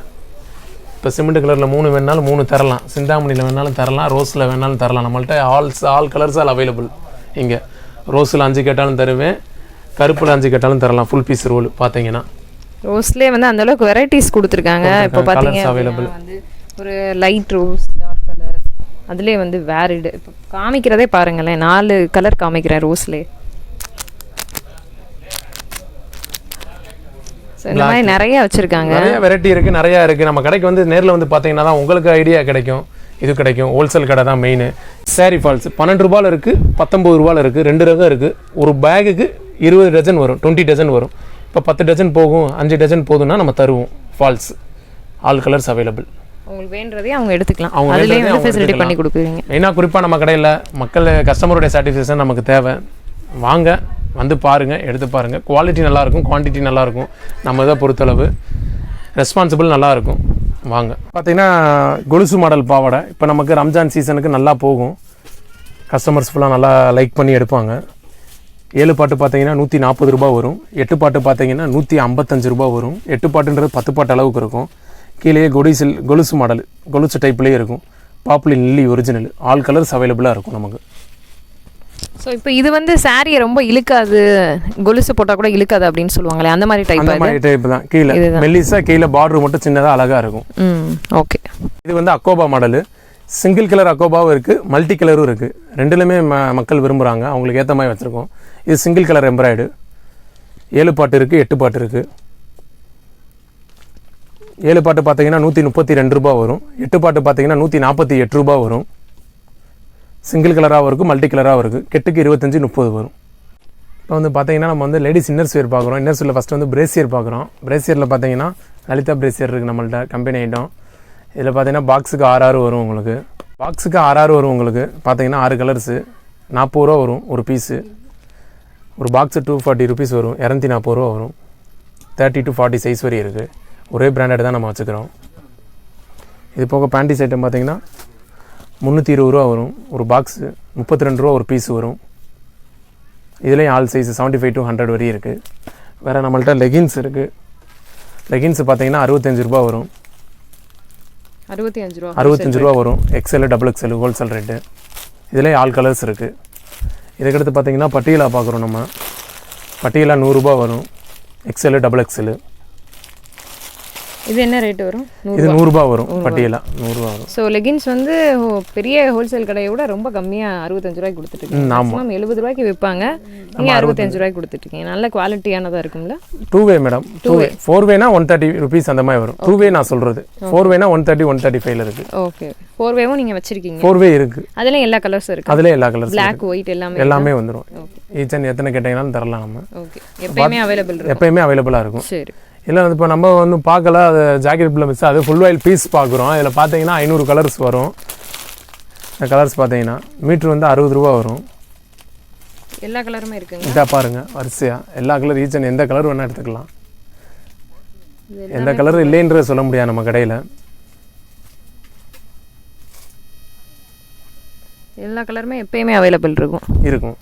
இப்போ சிமெண்ட் கலரில் மூணு வேணாலும் மூணு தரலாம். சிந்தாமணியில் வேணாலும் தரலாம். ரோஸில் வேணாலும் தரலாம். நம்மள்ட்ட also all colours all available இங்கே. ரோஸில் அஞ்சு கேட்டாலும் தருவேன். கருப்பில் அஞ்சு கேட்டாலும் தரலாம். ஃபுல் பீஸ் ரோல் பார்த்தீங்கன்னா ரோஸ்லேயே வந்து அந்த அளவுக்கு வெரைட்டிஸ் கொடுத்துருக்காங்க. இப்போ. பார்த்தீங்க வந்து ஒரு லைட் ரோஸ் டார்க் கலர் அதுலேயே வந்து வேரிடு இப்போ காமிக்கிறதே பாருங்களேன். நாலு கலர் காமிக்கிறேன் ரோஸ்லேயே இந்த மாதிரி நிறைய வச்சிருக்காங்க. நிறைய வெரைட்டி இருக்குது நிறையா இருக்குது நம்ம கடைக்கு வந்து நேரில் வந்து பார்த்தீங்கன்னா தான் உங்களுக்கு ஐடியா கிடைக்கும். இது கிடைக்கும். ஹோல்சேல் கடை தான் மெயின் சாரி ஃபால்ஸ் பன்னெண்டு ரூபாயில் இருக்குது பத்தொம்பது ரூபாயில் இருக்குது ரெண்டு ரகம் இருக்குது ஒரு பேகுக்கு இருபது டஜன் வரும் டுவெண்ட்டி டஜன் வரும். இப்போ பத்து டஜன் போகும் அஞ்சு டஜன் போதும்னா நம்ம தருவோம். ஃபால்ஸ் ஆல் கலர்ஸ் அவைலபிள் உங்களுக்கு வேண்டதையும் அவங்க எடுத்துக்கலாம். அவங்க அதுலேயே வந்து ஃபெசிலிட்டி பண்ணி. கொடுக்குறீங்க மெயினாக குறிப்பாக நம்ம கடையில் மக்கள் கஸ்டமருடைய சாட்டிஸ்ஃபேக்ஷன் நமக்கு தேவை. வாங்க வந்து பாருங்கள் எடுத்து பாருங்கள் குவாலிட்டி நல்லாயிருக்கும் குவான்டிட்டி நல்லாயிருக்கும். நம்ம இதை பொறுத்தளவு ரெஸ்பான்சிபிள் நல்லாயிருக்கும். வாங்க. பார்த்தீங்கன்னா கொலுசு மாடல் பாவாடை. இப்போ நமக்கு ரம்ஜான் சீசனுக்கு நல்லா போகும். கஸ்டமர்ஸ் ஃபுல்லாக நல்லா லைக் பண்ணி எடுப்பாங்க. ஏழு பாட்டு பார்த்தீங்கன்னா நூற்றி நாற்பது ரூபா வரும். எட்டு பாட்டு பார்த்தீங்கன்னா நூற்றி ஐம்பத்தஞ்சு ரூபா வரும். எட்டு பாட்டுன்றது பத்து பாட்டு அளவுக்கு இருக்கும். கீழேயே கொடிசில் கொலுசு மாடல் கொலுசு டைப்லேயே இருக்கும். Poplin lily original all colours அவைலபிளாக இருக்கும் நமக்கு. ஸோ இப்போ இது வந்து சாரியை ரொம்ப இழுக்காது. கொலுசு போட்டால் கூட இழுக்காது அப்படின்னு சொல்லுவாங்களே அந்த மாதிரி டைப் அந்த மாதிரி டைப் தான். கீழே. மெல்லிஸா கீழே பார்டர் மட்டும் சின்னதாக அழகாக இருக்கும். ம் ஓகே இது வந்து அக்கோபா மாடலு சிங்கிள் கலர் அக்கோபாவும் இருக்குது மல்டி கலரும் இருக்குது ரெண்டுலையுமே ம மக்கள் விரும்புகிறாங்க அவங்களுக்கு ஏற்ற மாதிரி வச்சுருக்கோம். இது சிங்கிள் கலர் எம்ப்ராய்டு ஏழு பாட்டு இருக்குது எட்டு பாட்டு இருக்குது ஏழு பாட்டு பார்த்தீங்கன்னா நூற்றி முப்பத்தி ரெண்டு ரூபா வரும். எட்டு பாட்டு பார்த்தீங்கன்னா நூற்றி நாற்பத்தி எட்டு ரூபா வரும். சிங்கிள் கலராகவும் இருக்குது மல்டி கலராகவும் இருக்குது கெட்டுக்கு இருபத்தஞ்சி முப்பது வரும். இப்போ வந்து பார்த்தீங்கன்னா நம்ம வந்து லேடிஸ் இன்னர்ஸ் வேர் பார்க்குறோம். இன்னர்ஸில் ஃபஸ்ட்டு வந்து பிரேசியர் பார்க்குறோம். பிரேசியரில் பார்த்தீங்கன்னா லலிதா பிரேசியர் இருக்குது நம்மள்ட்ட கம்பெனி ஐட்டம் இதில் பார்த்தீங்கன்னா பாக்ஸுக்கு ஆறு ஆறு வரும் உங்களுக்கு. பாக்ஸுக்கு ஆறு ஆறு வரும் உங்களுக்கு. பார்த்தீங்கன்னா ஆறு கலர்ஸு நாற்பது ரூபா வரும் ஒரு பீஸு ஒரு பாக்ஸு டூ ஃபார்ட்டி ருபீஸ் வரும். இரநூத்தி நாற்பது ரூபா வரும். தேர்ட்டி டு ஃபார்ட்டி சைஸ் வரை இருக்குது ஒரே பிராண்டட் தான் நம்ம வச்சுக்கிறோம். இது போக பேண்டிஸ் ஐட்டம் பார்த்தீங்கன்னா முந்நூற்றி இருபது ரூபா வரும். ஒரு பாக்ஸு முப்பத்தி ரெண்டு ரூபா ஒரு பீஸ் வரும். இதுலேயும் all size seventy five to hundred வரையும் இருக்குது வேறு நம்மள்ட்ட லெகின்ஸ் இருக்குது லெகின்ஸ் பார்த்தீங்கன்னா அறுபத்தஞ்சு ரூபா வரும். அறுபத்தி அஞ்சு ரூபா அறுபத்தஞ்சு ரூபா வரும். XL double XL wholesale rate இதுலேயும் ஆல் கலர்ஸ் இருக்குது இதுக்கடுத்து பார்த்தீங்கன்னா பட்டியலா பார்க்குறோம் நம்ம. பட்டியலா நூறுரூபா வரும். எக்ஸலு டபுள் எக்ஸலு இது என்ன ரேட் வரும்? இது நூறுரூபா வரும் பட்டியலா? நூறுரூவா வரும். ஸோ லெகின்ஸ் வந்து பெரிய ஹோல்சேல் கடையை விட ரொம்ப கம்மியாக அறுபத்தஞ்சு ரூபாய்க்கு கொடுத்துட்டு ம், ஆமா. மேக்ஸிமம் எழுபது ரூபாய்க்கு விற்பாங்க. நீங்கள் அறுபத்தஞ்சு. ரூபாய்க்கு கொடுத்துட்டு இருக்கீங்க நல்ல குவாலிட்டியானதாக இருக்கும்ல? Two way madam two way four வேனா ஒன் தேர்ட்டி ருபீஸ் அந்த மாதிரி வரும். டூ வே நான் சொல்கிறது ஃபோர் வேனா ஒன் தேர்ட்டி ஒன் தேர்ட்டி ஃபைவ்ல இருக்குது ஓகே ஃபோர் வேவும் நீங்கள் வச்சிருக்கீங்க. ஃபோர் வே இருக்குது அதுல எல்லா கலர்ஸும் இருக்கு. அதிலே எல்லா கலர்ஸ் பிளாக் ஒயிட் எல்லாமே எல்லாமே வந்துடும் அண்ட் எத்தனை கேட்டிங்கனாலும் தரலாம் நம்ம. ஓகே எப்பயுமே அவைலபிள் எப்பயுமே அவைலபிளாக இருக்கும். சரி. இல்லை வந்து இப்போ நம்ம வந்து பார்க்கல அது ஜாக்கெட் பிள்ளை மிஸ் அது ஃபுல் ஆயில் பீஸ் பார்க்குறோம். இதில் பார்த்தீங்கன்னா ஐநூறு கலர்ஸ் வரும். இந்த கலர்ஸ் பார்த்தீங்கன்னா மீட்ரு வந்து அறுபது ரூபா வரும். எல்லா கலருமே இருக்குங்க இதாக பாருங்கள் வரிசையாக எல்லா கலர் ஈச் அண்ட் எந்த கலர் வேணால் எடுத்துக்கலாம். எந்த கலர் இல்லைன்றத சொல்ல முடியாது நம்ம கடையில். எல்லா கலருமே எப்பயுமே அவைலபிள் இருக்கும். இருக்கும்.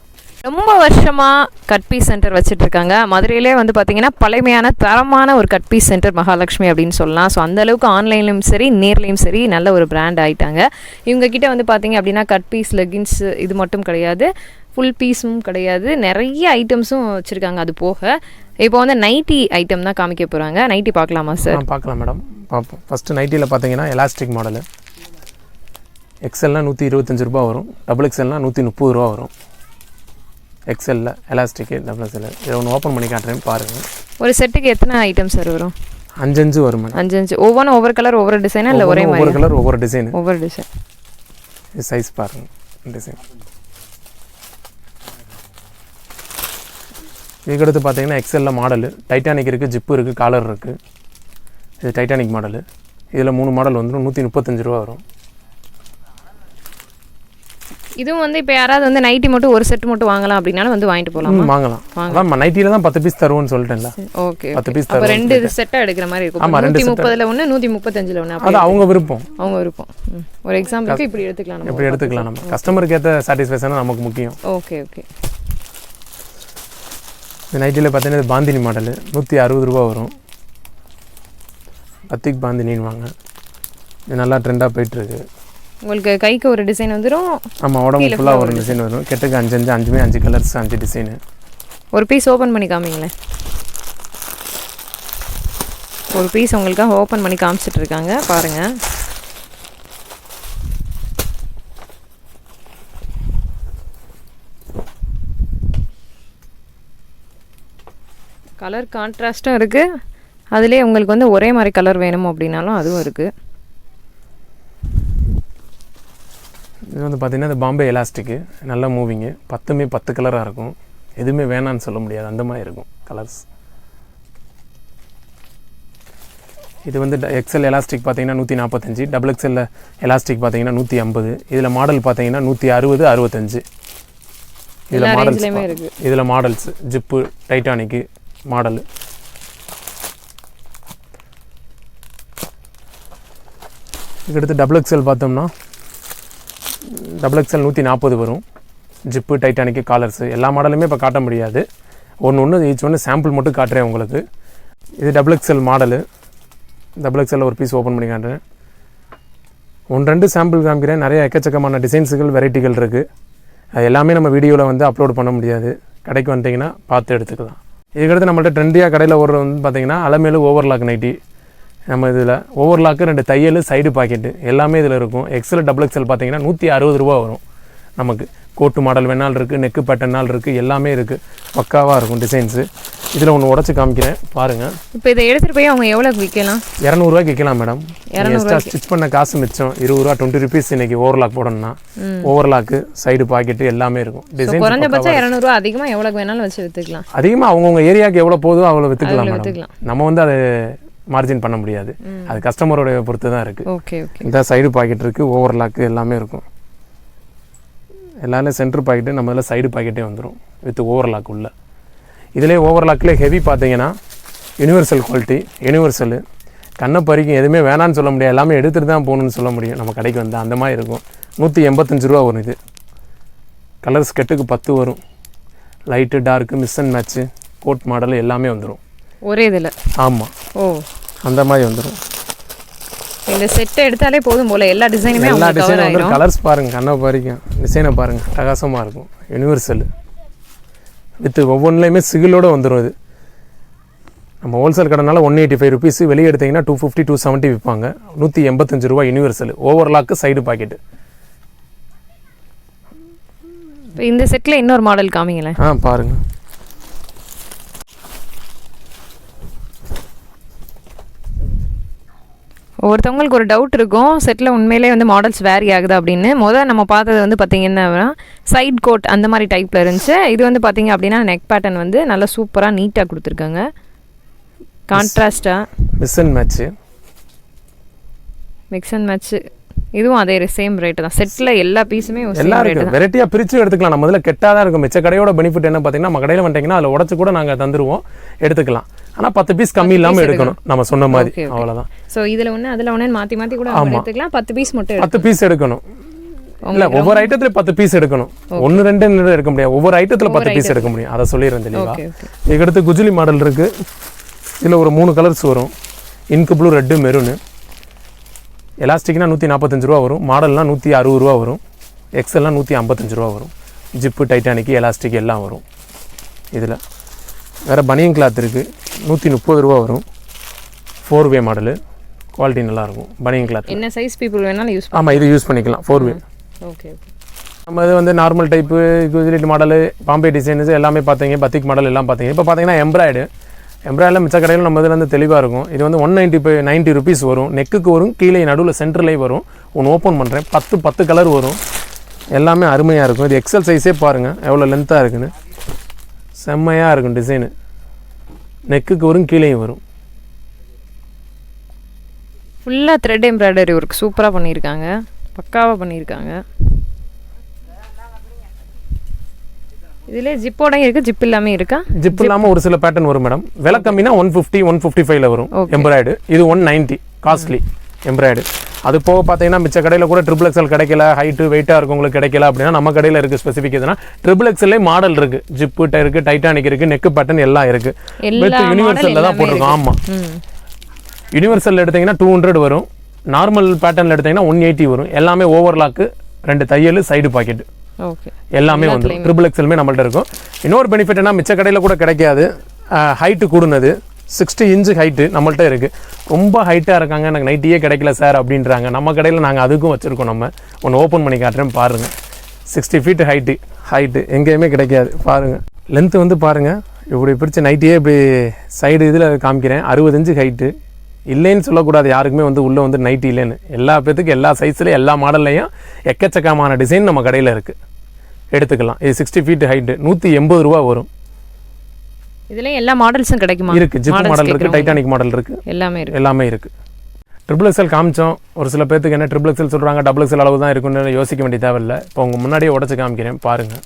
ரொம்ப வருஷமா கட் பீஸ் சென்டர் வச்சுட்டு இருக்காங்க மதுரையிலே வந்து பார்த்தீங்கன்னா பழமையான தரமான ஒரு கட் பீஸ் சென்டர் மகாலட்சுமி அப்படின்னு சொல்லலாம். ஸோ அந்த அளவுக்கு ஆன்லைன்லையும் சரி நேர்லையும் சரி நல்ல ஒரு பிராண்ட் ஆயிட்டாங்க. இவங்க கிட்ட வந்து பார்த்தீங்க அப்படின்னா கட் பீஸ் லெகின்ஸ் இது மட்டும் கிடையாது. ஃபுல் பீஸும் கிடையாது. நிறைய ஐட்டம்ஸும் வச்சுருக்காங்க அது போக. இப்போ வந்து நைட்டி ஐட்டம் தான் காமிக்க போகிறாங்க நைட்டி பார்க்கலாமா சார் பார்க்கலாம் மேடம் பார்ப்போம். ஃபஸ்ட்டு நைட்டியில் பார்த்தீங்கன்னா எலாஸ்டிக் மாடலு எக்ஸல்னால் நூற்றி இருபத்தஞ்சு ரூபா வரும். டபுள் எக்ஸ்எல்லாம் நூற்றி முப்பது ரூபா வரும். எக்ஸலில் எலாஸ்டிக்கு டபுள் எக்ஸல் இதை ஒன்று ஓப்பன் பண்ணி காட்டுறேன் பாருங்கள் ஒரு செட்டுக்கு எத்தனை ஐட்டம் சார் வரும்? அஞ்சஞ்சு வரும் அஞ்சு அஞ்சு ஒவ்வொன்றும் ஒவ்வொரு கலர் ஒவ்வொரு டிசைனா இல்லை ஒரே ஒவ்வொரு கலர் ஒவ்வொரு டிசைனு ஒவ்வொரு டிசைன் இது சைஸ் பாருங்கள் டிசைன் இதுக்கடுத்து பார்த்தீங்கன்னா எக்ஸலில் மாடலு டைட்டானிக் இருக்குது ஜிப்பு இருக்குது காலர் இருக்குது இது டைட்டானிக் மாடலு இதில் மூணு மாடல் வந்துடும் நூற்றி முப்பத்தஞ்சு ரூபா வரும். இதுவும் வந்து இப்போ யாராவது வந்து நைட்டி மட்டும் ஒரு செட் மட்டும் வாங்கலாம் அப்படின்னாலும் வந்து வாங்கிட்டு போகலாமா வாங்கலாம். அதான் நைட்டியில் தான் பத்து பீஸ் தருவோம்னு சொல்லிட்டேன்ல. ஓகே பத்து அப்போ தருவோம் ரெண்டு செட்டாக எடுக்கிற மாதிரி இருக்கும். ஆமா, ரெண்டு நூற்றி முப்பதுல ஒன்று நூற்றி முப்பத்தஞ்சில் ஒன்று அது அவங்க விருப்பம். அவங்க விருப்பம். ஒரு எக்ஸாம்பிளுக்கு இப்படி எடுத்துக்கலாம் எப்படி எடுத்துக்கலாம் நம்ம. கஸ்டமருக்கு ஏற்ற சாட்டிஸ்ஃபேக்ஷன் நமக்கு முக்கியம். ஓகே ஓகே இந்த நைட்டியில் பார்த்தீங்கன்னா பாந்தினி மாடலு. நூற்றி அறுபது ரூபா வரும். பத்திக் பாந்தினின்னு வாங்க. இது நல்லா ட்ரெண்டாக போயிட்டுருக்கு உங்களுக்கு கைக்கு ஒரு டிசைன் வந்துடும் ஆமாம் உடம்பு ஃபுல்லாக ஒரு டிசைன் வரும். கெட்டுக்கு அஞ்சு அஞ்சு அஞ்சுமே அஞ்சு கலர்ஸ் அஞ்சு டிசைனு ஒரு பீஸ் ஓப்பன் பண்ணி காமிங்களேன். ஒரு பீஸ் உங்களுக்காக ஓப்பன் பண்ணி காமிச்சிட்டு இருக்காங்க பாருங்க. கலர் கான்ட்ராஸ்டும் இருக்கு. அதுலேயே உங்களுக்கு வந்து ஒரே மாதிரி கலர் வேணும் அப்படின்னாலும் அதுவும் இருக்குது இது வந்து பார்த்தீங்கன்னா இந்த பாம்பே எலாஸ்டிக்கு. நல்ல மூவிங்கு. பத்துமே பத்து கலராக இருக்கும். எதுவுமே வேணான்னு சொல்ல முடியாது. அந்த மாதிரி இருக்கும் கலர்ஸ். இது வந்து எக்ஸல் எலாஸ்டிக் பார்த்தீங்கன்னா நூற்றி நாற்பத்தஞ்சு டபுள் எக்ஸல் எலாஸ்டிக் பார்த்தீங்கன்னா நூற்றி ஐம்பது இதில் மாடல் பார்த்தீங்கன்னா நூற்றி அறுபது அறுபத்தஞ்சு இதில் மாடல்ஸ் இதில் மாடல்ஸ் ஜிப்பு டைட்டானிக்கு மாடல் இதுக்கடுத்து டபுள் எக்ஸல் பார்த்தோம்னா டபுள் எக்ஸல் நூற்றி நாற்பது வரும். ஜிப்பு டைட்டானிக்கு காலர்ஸு எல்லா மாடலுமே இப்போ காட்ட முடியாது. ஒன்று ஒன்று ஈச் ஒன்று சாம்பிள் மட்டும் காட்டுறேன் உங்களுக்கு. இது double XL model double XL ஒரு பீஸ் ஓப்பன் பண்ணி காட்டுறேன் ஒன்று ரெண்டு சாம்பிள் காமிக்கிறேன். நிறைய எக்கச்சக்கமான டிசைன்ஸுகள் வெரைட்டிகள் இருக்குது அது எல்லாமே நம்ம வீடியோவில் வந்து அப்லோட் பண்ண முடியாது. கடைக்கு வந்துட்டிங்கன்னா பார்த்து எடுத்துக்கலாம். இதுக்கடுத்து நம்மள்ட்ட ட்ரெண்டியாக கடையில் ஒரு வந்து பார்த்தீங்கன்னா அலமேலு ஓவர்லாக் நைட்டி நம்ம இதில் ஓவர்லாக்கு ரெண்டு தையல் சைடு பாக்கெட்டு எல்லாமே இதில் இருக்கும். எக்ஸல் டபுள் எக்ஸல் பார்த்தீங்கன்னா நூற்றி அறுபது ரூபா வரும் நமக்கு. கோட்டு மாடல் வேணால் இருக்குது நெக்கு பேட்டர்னால் இருக்குது எல்லாமே இருக்குது பக்காவாக இருக்கும் டிசைன்ஸு இதில் ஒன்று உடச்சி காமிக்கிறேன் பாருங்கள் இப்போ இதை எடுத்துகிட்டு போய் அவங்க எவ்வளோக்கு விற்கலாம்? இரநூறுவாய்க்கு விற்கலாம் மேடம் எக்ஸ்ட்ரா ஸ்டிச் பண்ண காசு மிச்சம். இருபது ரூபா டுவெண்ட்டி ருபீஸ் இன்னைக்கு ஓவர்லாக் போடணும்னா ஓவர்லாக்கு சைடு பாக்கெட்டு எல்லாமே இருக்கும். டிசைன் குறைஞ்சபட்சம் இரநூறுவா அதிகமாக எவ்வளோக்கு வேணாலும் வச்சு விற்றுக்கலாம் அதிகமாக அவங்கவுங்க ஏரியாவுக்கு எவ்வளோ போதோ அவ்வளோ விற்றுக்கலாம் மேடம். நம்ம வந்து அதை மார்ஜின் பண்ண முடியாது. அது கஸ்டமரோட பொறுத்து தான் இருக்குது ஓகே ஓகே. இந்த சைடு பாக்கெட் இருக்குது ஓவர்லாக்கு எல்லாமே இருக்கும். எல்லாமே சென்டர் பாக்கெட்டு நம்ம இதில் சைடு பாக்கெட்டே வந்துடும் வித் ஓவர்லாக் உள்ள. இதிலே ஓவர்லாக்கில் ஹெவி பார்த்தீங்கன்னா யுனிவர்சல் குவாலிட்டி யுனிவர்சல் கண்ணை பறிக்கும் எதுவுமே வேணான்னு சொல்ல முடியாது. எல்லாமே எடுத்துகிட்டு தான் போகணும்னு சொல்ல முடியும். நம்ம கடைக்கு வந்து அந்த மாதிரி இருக்கும். நூற்றி எண்பத்தஞ்சு ரூபா வரும் இது. கலர்ஸ் கெட்டுக்கு பத்து வரும். Light dark mix and match coat model எல்லாமே வந்துடும் ஒரே இதில்? ஆமாம் ஓ. அந்த மாதிரி வந்துடும் இந்த செட்டை எடுத்தாலே போதும் போல எல்லா டிசைனுமே எல்லா டிசைனும் வந்து கலர்ஸ் பாருங்க கண்ணை பாரிக்கும் டிசைனை பாருங்க பிரகாசமாக இருக்கும். யூனிவர்சல் வித் ஒவ்வொன்றுலையுமே சிகிலோட வந்துடும் இது நம்ம ஹோல்சேல் கடைனால ஒன் எயிட்டி ஃபைவ் ருபீஸ் வெளியே எடுத்தீங்கன்னா டூ ஃபிஃப்டி டூ செவன்ட்டி விற்பாங்க நூற்றி எண்பத்தஞ்சு ரூபா யூனிவர்சல் ஓவர்லாக்கு சைடு பாக்கெட்டு இந்த செட்டில் இன்னொரு மாடல் காமிங்களேன். ஆ பாருங்க. ஒவ்வொருத்தவங்களுக்கு ஒரு டவுட் இருக்கும். செட்டில் உண்மையிலே வந்து மாடல்ஸ் வேரி ஆகுது அப்படின்னு. முதல் நம்ம பார்த்தது வந்து பார்த்தீங்கன்னா சைட் கோட் அந்த மாதிரி டைப்பில் இருந்துச்சு. இது வந்து பார்த்தீங்க அப்படின்னா நெக் பேட்டர்ன் வந்து நல்லா சூப்பராக நீட்டாக கொடுத்துருக்காங்க. கான்ட்ராஸ்டாக mix and match mix and match இதுவும் அதே சேம் ரேட்டு தான். செட்டில் எல்லா பீஸுமே எல்லாம் ரேட்டு இருக்கு. வெரைட்டியாக பிரித்து எடுத்துக்கலாம். நம்ம இதில் கெட்டாக தான் இருக்கும். மிச்ச கடையோட பெனிஃபிட் என்ன பார்த்தீங்கன்னா நம்ம கடையில் வந்துட்டீங்கன்னா அதில் உடச்சு கூட நாங்கள் தந்துருவோம். எடுத்துக்கலாம். ஆனால் பத்து பீஸ் கம்மி இல்லாமல் எடுக்கணும். நம்ம சொன்ன மாதிரி. அவ்வளோதான் ஸோ இதில் ஒன்று அதில் ஒன்று மாற்றி மாற்றி கூட எடுத்துக்கலாம். பத்து பீஸ் மட்டும் பத்து பீஸ் எடுக்கணும். இல்ல ஒவ்வொரு ஐட்டத்துல பத்து பீஸ் எடுக்கணும். ஒன்னு ரெண்டு எடுக்க முடியாது. ஒவ்வொரு ஐட்டத்துல பத்து பீஸ் எடுக்க முடியும். அதை சொல்லிடுறேன் தெளிவா. இதுக்கடுத்து குஜிலி மாடல் இருக்கு. இதுல ஒரு மூணு கலர்ஸ் வரும். இன்கு ப்ளூ ரெட்டு மெரூனு எலாஸ்டிக்னா நூற்றி நாற்பத்தஞ்சு ரூபா வரும். மாடல்னா நூற்றி அறுபது ரூபா வரும். எக்ஸல்லாம் நூற்றி ஐம்பத்தஞ்சு ரூபா வரும். ஜிப்பு டைட்டானிக்கு எலாஸ்டிக் எல்லாம் வரும். இதில். வேறு பனியன் கிளாத் இருக்குது நூற்றி முப்பது ரூபா வரும். ஃபோர் வே மாடலு குவாலிட்டி நல்லாயிருக்கும் பனியன் கிளாத் என்ன சைஸ் பீப்புள் வேணாலும் யூஸ் ஆமாம் இது யூஸ் பண்ணிக்கலாம். ஃபோர் வே ஓகே ஓகே நம்ம இது வந்து நார்மல் டைப்பு குஜிலிட் மாடலு பாம்பே டிசைன்ஸ் எல்லாமே பார்த்தீங்க பத்திக் மாடல் எல்லாம் பார்த்தீங்க இப்போ பார்த்தீங்கன்னா எம்ப்ராய்டு எம்ப்ராய்டில் மிச்ச கடையில் நம்ம இதில் வந்து தெளிவாக இருக்கும். இது வந்து one ninety five ninety rupees வரும். நெக்குக்கு வரும். கீழே நடுவில் சென்டர்லேயே வரும். ஒன்று ஓப்பன் பண்ணுறேன் பத்து பத்து கலர் வரும். எல்லாமே அருமையாக இருக்கும். இது எக்ஸல் சைஸே பாருங்கள் எவ்வளோ லென்த்தாக இருக்குன்னு. செம்மையாக இருக்கும் டிசைனு நெக்குக்கு வரும் கீழேயும் வரும். ஃபுல்லாக த்ரெட் எம்ப்ராய்டரி ஒர்க் சூப்பராக பண்ணியிருக்காங்க. பக்காவாக பண்ணியிருக்காங்க. இதிலே ஜிப்போடையும் இருக்குது ஜிப் இல்லாமல் இருக்கா? ஜிப் இல்லாமல் ஒரு சில பேட்டர்ன் வரும் மேடம் விலை கம்மினா ஒன் ஃபிஃப்டி ஒன் ஃபிஃப்டி ஃபைவ்ல வரும். எம்ப்ராய்டு இது ஒன் நைன்ட்டி காஸ்ட்லி எம்ப்ராய்டு அது போக பார்த்தீங்கன்னா மிச்ச கடையில் கூட ட்ரிபிள் எக்ஸல் கிடைக்கல ஹைட்டு வெயிட்டாக இருக்கவங்களுக்கு கிடைக்கல அப்படின்னா நம்ம கடையில் இருக்குது ஸ்பெசிஃபிக் எதுனா ட்ரிபிள் எக்ஸல்லே மாடல் இருக்குது ஜிப்பு இருக்குது டைட்டானிக் இருக்குது நெக்கு பேட்டர்ன் எல்லாம் இருக்குது வித் யூனிவர்சலில் தான் போட்டிருக்கோம். ஆமாம் யூனிவர்சல் எடுத்தீங்கன்னா டூ ஹண்ட்ரட் வரும். நார்மல் பேட்டர்னில் எடுத்தீங்கன்னா ஒன் எயிட்டி வரும். எல்லாமே ஓவர்லாக்கு ரெண்டு தையல் சைடு பாக்கெட் எல்லாமே வந்துடும் ட்ரிபிள் எக்ஸலுமே நம்மள்ட்ட இருக்கும். இன்னொரு பெனிஃபிட் என்ன மிச்ச கடையில் கூட கிடைக்காது. ஹைட்டு கூடுனது. சிக்ஸ்டி இன்ச்சு ஹைட்டு நம்மள்ட்ட இருக்குது ரொம்ப ஹைட்டாக இருக்காங்க. எனக்கு நைட்டியே கிடைக்கல சார் அப்படின்றாங்க. நம்ம கடையில் நாங்கள் அதுக்கும் வச்சுருக்கோம் நம்ம. ஒன்று ஓப்பன் பண்ணி காட்டுறேன் பாருங்கள் சிக்ஸ்டி ஃபீட் ஹைட்டு ஹைட்டு எங்கேயுமே கிடைக்காது. பாருங்கள் லென்த்து வந்து பாருங்கள் இப்படி பிரித்து நைட்டியே இப்படி சைடு இதில் காமிக்கிறேன். அறுபது இன்ச்சு ஹைட்டு இல்லைன்னு சொல்லக்கூடாது. யாருக்குமே வந்து உள்ளே வந்து நைட்டி இல்லைன்னு. எல்லா பேத்துக்கும் எல்லா சைஸ்லையும் எல்லா மாடல்லையும் எக்கச்சக்கமான டிசைன் நம்ம கடையில் இருக்குது எடுத்துக்கலாம். இது சிக்ஸ்டி ஃபீட் ஹைட்டு நூற்றி எண்பது ரூபா வரும். இதுலயும் எல்லா மாடல்ஸும் கிடைக்குமா? இருக்குது ஜிப் மாடல் இருக்குது. டைட்டானிக் மாடல் இருக்குது எல்லாமே இருக்கு. எல்லாமே இருக்குது ட்ரிபிள் எக்ஸல் காமிச்சோம். ஒரு சில பேத்துக்கு என்ன ட்ரிபிள் எக்ஸல் சொல்கிறாங்க டபுள் எக்ஸல் அளவு தான் இருக்குன்னு யோசிக்க வேண்டிய தேவையில்லை. இப்போ உங்கள் முன்னாடியே உடச்சி காமிக்கிறேன் பாருங்கள்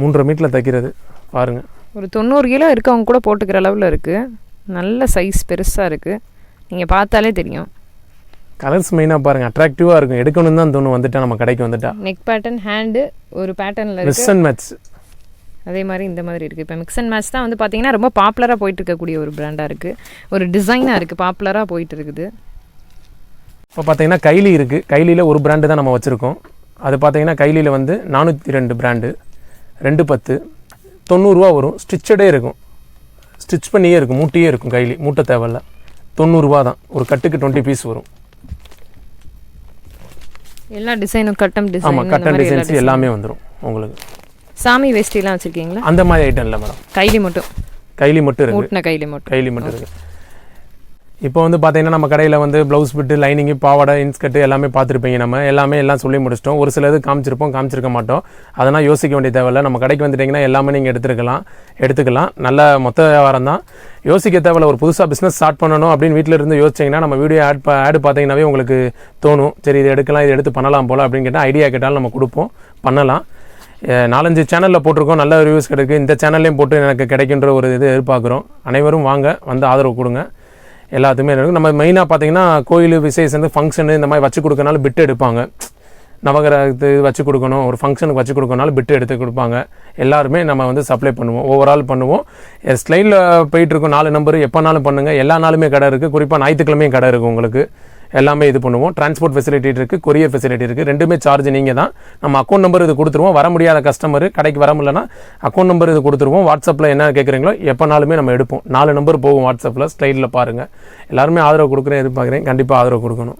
மூன்றரை மீட்டில் தைக்கிறது பாருங்கள் ஒரு தொண்ணூறு கிலோ இருக்கவங்க கூட போட்டுக்கிற அளவில் இருக்கு. நல்ல சைஸ் பெருசா இருக்கு. நீங்க பார்த்தாலே தெரியும். கலர்ஸ் மெயினாக பாருங்கள் அட்ராக்டிவாக இருக்கும். எடுக்கணும்னு தான் தோணும். வந்துட்டா நம்ம கடைக்கு வந்துட்டா. நெக் பேட்டர்ன் ஹேண்டு ஒரு பேட்டர்னில் மிஸ் அண்ட் மேட்ச் அதே மாதிரி இந்த மாதிரி இருக்குது இப்போ மிக்ஸ் அண்ட் மேட்ச் தான் வந்து பார்த்தீங்கன்னா ரொம்ப பாப்புலராக போயிட்டு இருக்கக்கூடிய ஒரு பிராண்டாக இருக்குது ஒரு டிசைனாக இருக்குது பாப்புலராக போயிட்டு இருக்குது இப்போ பார்த்தீங்கன்னா கைலி இருக்குது கைலியில் ஒரு பிராண்டு தான் நம்ம வச்சுருக்கோம். அது பார்த்தீங்கன்னா கைலியில் வந்து நானூற்றி ரெண்டு பிராண்டு ரெண்டு பத்து. தொண்ணூறுரூவா வரும். ஸ்டிச்சடே இருக்கும். ஸ்டிச் பண்ணியே இருக்கும். மூட்டையே இருக்கும் கைலி. மூட்டை தேவையில்ல. தொண்ணூறுரூவா தான். ஒரு கட்டுக்கு டுவெண்ட்டி பீஸ் வரும். எல்லா டிசைனும் கட்டம் டிசைன் ஆமாம் கட்டன் டிசைன்ஸ் எல்லாமே வந்துடும் உங்களுக்கு. சாமி வேஷ்டிலாம் வச்சுருக்கீங்களா? அந்த மாதிரி ஐட்டம் இல்லை மேடம் கைலி மட்டும். கைலி மட்டும் மூட்டின கைலி மட்டும். கைலி மட்டும் இருக்குது இப்போ வந்து பார்த்தீங்கன்னா நம்ம கடையில் வந்து ப்ளவுஸ் பிட்டு லைனிங்கு பாவாடை இன்ஸ்கர்ட்டு எல்லாமே பார்த்துருப்பீங்க நம்ம. எல்லாமே எல்லாம் சொல்லி முடிச்சிட்டோம். ஒரு சிலது காமிச்சிருப்போம் காமிச்சிருக்க மாட்டோம். அதெல்லாம் யோசிக்க வேண்டிய தேவையில்ல. நம்ம கடைக்கு வந்துட்டிங்கன்னா எல்லாமே நீங்கள் எடுத்துருக்கலாம். எடுத்துக்கலாம். நல்ல மொத்த வியாபாரம் தான். யோசிக்க தேவையில்ல ஒரு புதுசாக பிஸ்னஸ் ஸ்டார்ட் பண்ணணும் அப்படின்னு வீட்டில் இருந்து யோசிச்சிங்கன்னா நம்ம வீடியோ ஆட் ஆடு பார்த்தீங்கன்னாவே உங்களுக்கு தோணும். சரி இது எடுக்கலாம் இது எடுத்து பண்ணலாம் போல் அப்படின்னு கேட்டால் ஐடியா கேட்டாலும் நம்ம கொடுப்போம். பண்ணலாம். நாலஞ்சு சேனலில் போட்டிருக்கோம். நல்ல ரிவ்யூஸ் கிடைக்கு. இந்த சேனல்லையும் போட்டு எனக்கு கிடைக்கின்ற ஒரு இது எதிர்பார்க்குறோம். அனைவரும் வாங்க வந்து ஆதரவு கொடுங்க. எல்லாத்துக்குமே இருக்கும் நம்ம மெயினாக பார்த்தீங்கன்னா கோயில் விசேஷம் ஃபங்க்ஷனு இந்த மாதிரி வச்சு கொடுக்கறனால பிட்டு எடுப்பாங்க. நவகிரகத்து வச்சு கொடுக்கணும் ஒரு ஃபங்க்ஷனுக்கு வச்சு கொடுக்கறனால பிட்டு எடுத்து கொடுப்பாங்க. எல்லாருமே நம்ம வந்து சப்ளை பண்ணுவோம். ஓவரால் பண்ணுவோம். ஸ்லைடில் போயிட்டுருக்கோம் நாலு நம்பர் எப்போனாலும் பண்ணுங்கள் எல்லா நாளுமே கடை இருக்குது குறிப்பாக ஞாயிற்றுக்கிழமையும் கடை இருக்குது உங்களுக்கு. எல்லாமே இது பண்ணுவோம். டிரான்ஸ்போர்ட் ஃபெசிலிட்டி இருக்குது கொரியர் ஃபெசிலிட்டி இருக்குது ரெண்டுமே சார்ஜ் நீங்கள் தான். நம்ம அக்கௌண்ட் நம்பர் இது கொடுத்துருவோம். வர முடியாத கஸ்டமர் கடைக்கு வர முடியலன்னா அக்கௌண்ட் நம்பர் இது கொடுத்துருவோம். வாட்ஸ்அப்பில் என்ன கேட்குறீங்களோ எப்போனாலுமே நம்ம எடுப்போம். நாலு நம்பர் போகும் வாட்ஸ்அப்பில் ஸ்லைடில் பாருங்கள் எல்லாருமே ஆதரவு கொடுக்குறேன் எதிர்பார்க்குறேன். கண்டிப்பாக ஆதரவு கொடுக்கணும்.